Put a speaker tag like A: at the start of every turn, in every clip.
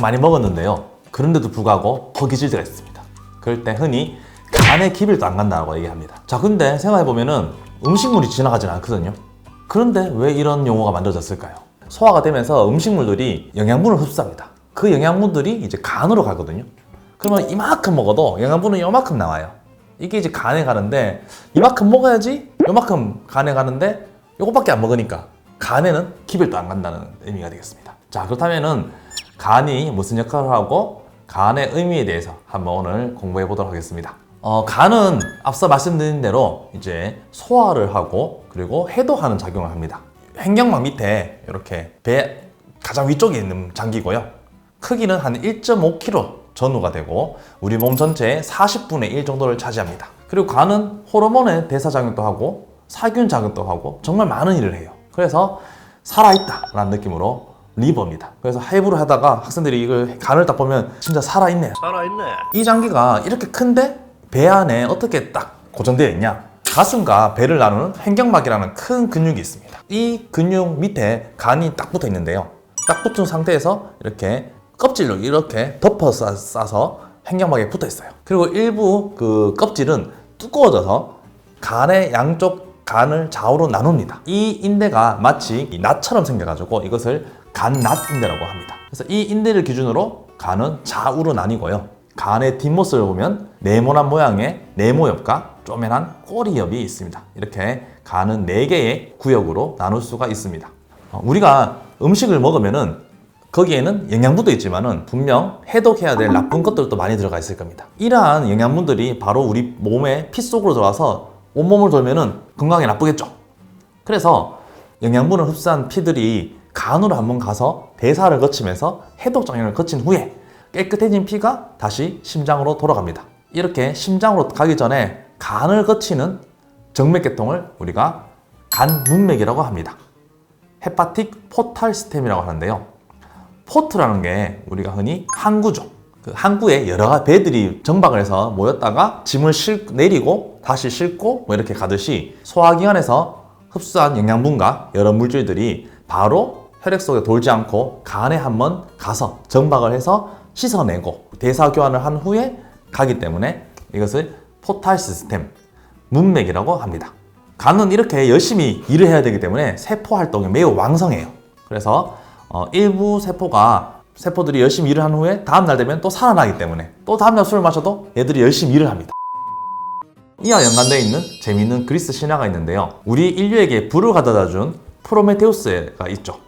A: 많이 먹었는데요. 그런데도 불구하고 허기질 때가 있습니다. 그럴 때 흔히 간에 기별도 안 간다고 얘기합니다. 자, 근데 생각해보면은 음식물이 지나가진 않거든요. 그런데 왜 이런 용어가 만들어졌을까요? 소화가 되면서 음식물들이 영양분을 흡수합니다. 그 영양분들이 이제 간으로 가거든요. 그러면 이만큼 먹어도 영양분은 이만큼 나와요. 이게 이제 간에 가는데 이만큼 먹어야지 이만큼 간에 가는데 이것밖에 안 먹으니까 간에는 기별도 안 간다는 의미가 되겠습니다. 자 그렇다면은 간이 무슨 역할을 하고 간의 의미에 대해서 한번 오늘 공부해 보도록 하겠습니다. 어, 간은 앞서 말씀드린 대로 이제 소화를 하고 그리고 해독하는 작용을 합니다. 횡격막 밑에 이렇게 배 가장 위쪽에 있는 장기고요. 크기는 한 1.5kg 전후가 되고 우리 몸 전체의 40분의 1 정도를 차지합니다. 그리고 간은 호르몬의 대사 작용도 하고 살균 작용도 하고 정말 많은 일을 해요. 그래서 살아있다라는 느낌으로 리버입니다. 그래서 해부를 하다가 학생들이 이걸 간을 딱 보면 진짜 살아있네요.
B: 살아있네.
A: 이 장기가 이렇게 큰데 배 안에 어떻게 딱 고정되어 있냐? 가슴과 배를 나누는 횡격막이라는 큰 근육이 있습니다. 이 근육 밑에 간이 딱 붙어 있는데요. 딱 붙은 상태에서 이렇게 껍질로 이렇게 덮어 싸- 싸서 횡격막에 붙어 있어요. 그리고 일부 그 껍질은 두꺼워져서 간의 양쪽 간을 좌우로 나눕니다. 이 인대가 마치 이 낫처럼 생겨가지고 이것을 간낫 인대라고 합니다. 그래서 이 인대를 기준으로 간은 좌우로 나뉘고요. 간의 뒷모습을 보면 네모난 모양의 네모엽과 쪼맨한 꼬리엽이 있습니다. 이렇게 간은 네개의 구역으로 나눌 수가 있습니다. 어, 우리가 음식을 먹으면은 거기에는 영양분도 있지만은 분명 해독해야 될 나쁜 것들도 많이 들어가 있을 겁니다. 이러한 영양분들이 바로 우리 몸의 피 속으로 들어와서 온몸을 돌면은 건강에 나쁘겠죠. 그래서 영양분을 흡수한 피들이 간으로 한번 가서 대사를 거치면서 해독 작용을 거친 후에 깨끗해진 피가 다시 심장으로 돌아갑니다. 이렇게 심장으로 가기 전에 간을 거치는 정맥계통을 우리가 간문맥이라고 합니다. 헤파틱 포탈 시스템이라고 하는데요. 포트라는 게 우리가 흔히 항구죠. 그 항구에 여러 배들이 정박을 해서 모였다가 짐을 실, 내리고 다시 싣고 뭐 이렇게 가듯이 소화기관에서 흡수한 영양분과 여러 물질들이 바로 혈액 속에 돌지 않고 간에 한번 가서 정박을 해서 씻어내고 대사 교환을 한 후에 가기 때문에 이것을 포탈 시스템 문맥이라고 합니다. 간은 이렇게 열심히 일을 해야 되기 때문에 세포 활동이 매우 왕성해요. 그래서 어, 일부 세포가 세포들이 열심히 일을 한 후에 다음 날 되면 또 살아나기 때문에 또 다음 날 술을 마셔도 얘들이 열심히 일을 합니다. 이와 연관되어 있는 재미있는 그리스 신화가 있는데요. 우리 인류에게 불을 가져다 준 프로메테우스가 있죠.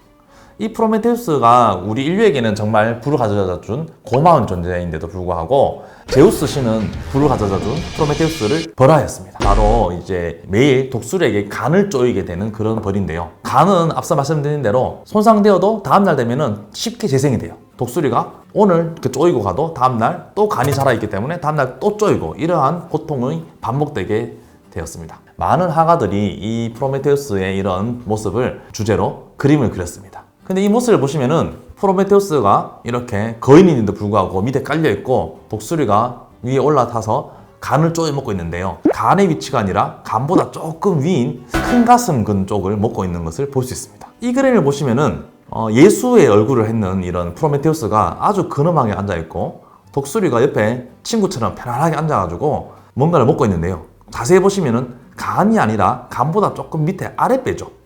A: 이 프로메테우스가 우리 인류에게는 정말 불을 가져다 준 고마운 존재인데도 불구하고 제우스 신은 불을 가져다 준 프로메테우스를 벌하였습니다. 바로 이제 매일 독수리에게 간을 쪼이게 되는 그런 벌인데요. 간은 앞서 말씀드린 대로 손상되어도 다음날 되면은 쉽게 재생이 돼요. 독수리가 오늘 그 쪼이고 가도 다음날 또 간이 살아있기 때문에 다음날 또 쪼이고 이러한 고통이 반복되게 되었습니다. 많은 화가들이 이 프로메테우스의 이런 모습을 주제로 그림을 그렸습니다. 근데 이 모습을 보시면은 프로메테우스가 이렇게 거인인데도 불구하고 밑에 깔려 있고 독수리가 위에 올라타서 간을 쪼여 먹고 있는데요. 간의 위치가 아니라 간보다 조금 위인 큰 가슴근 쪽을 먹고 있는 것을 볼 수 있습니다. 이 그림을 보시면은 어, 예수의 얼굴을 했는 이런 프로메테우스가 아주 근엄하게 앉아 있고 독수리가 옆에 친구처럼 편안하게 앉아가지고 뭔가를 먹고 있는데요. 자세히 보시면은 간이 아니라 간보다 조금 밑에 아랫배죠.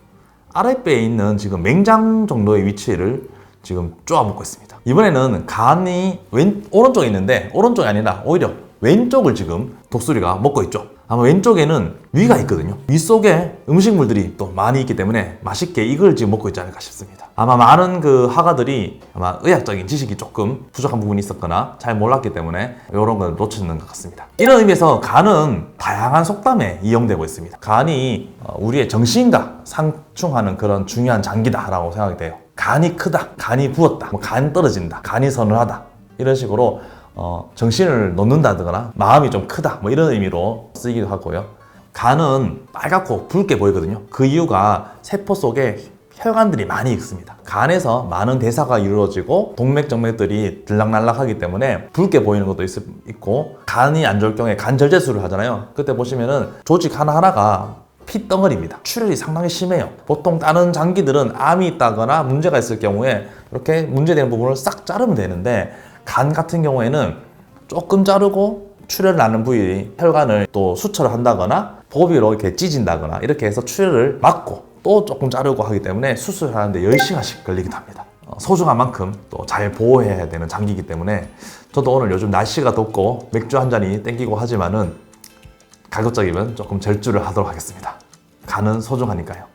A: 아랫배에 있는 지금 맹장 정도의 위치를 지금 쪼아 먹고 있습니다. 이번에는 간이 왼 오른쪽에 있는데 오른쪽이 아니라 오히려 왼쪽을 지금 독수리가 먹고 있죠. 아마 왼쪽에는 위가 있거든요. 위 속에 음식물들이 또 많이 있기 때문에 맛있게 이걸 지금 먹고 있지 않을까 싶습니다. 아마 많은 그 화가들이 아마 의학적인 지식이 조금 부족한 부분이 있었거나 잘 몰랐기 때문에 이런 걸 놓치는 것 같습니다. 이런 의미에서 간은 다양한 속담에 이용되고 있습니다. 간이 어, 우리의 정신과 상충하는 그런 중요한 장기다라고 생각이 돼요. 간이 크다, 간이 부었다, 뭐간 떨어진다, 간이 서늘하다 이런 식으로 어, 정신을 놓는다거나 마음이 좀 크다 뭐 이런 의미로 쓰기도 하고요. 간은 빨갛고 붉게 보이거든요. 그 이유가 세포 속에 혈관들이 많이 있습니다. 간에서 많은 대사가 이루어지고 동맥 정맥들이 들락날락하기 때문에 붉게 보이는 것도 있, 고 간이 안 좋을 경우에 간절제술을 하잖아요. 그때 보시면은 조직 하나하나가 핏덩어리입니다. 출혈이 상당히 심해요. 보통 다른 장기들은 암이 있다거나 문제가 있을 경우에 이렇게 문제되는 부분을 싹 자르면 되는데 간 같은 경우에는 조금 자르고 출혈 나는 부위 혈관을 또 수처를 한다거나 보비로 이렇게 찢은다거나 이렇게 해서 출혈을 막고 또 조금 자르고 하기 때문에 수술하는데 10시간씩 걸리기도 합니다. 어, 소중한 만큼 또 잘 보호해야 되는 장기이기 때문에 저도 오늘 요즘 날씨가 덥고 맥주 한 잔이 땡기고 하지만은 가급적이면 조금 절주를 하도록 하겠습니다. 간은 소중하니까요.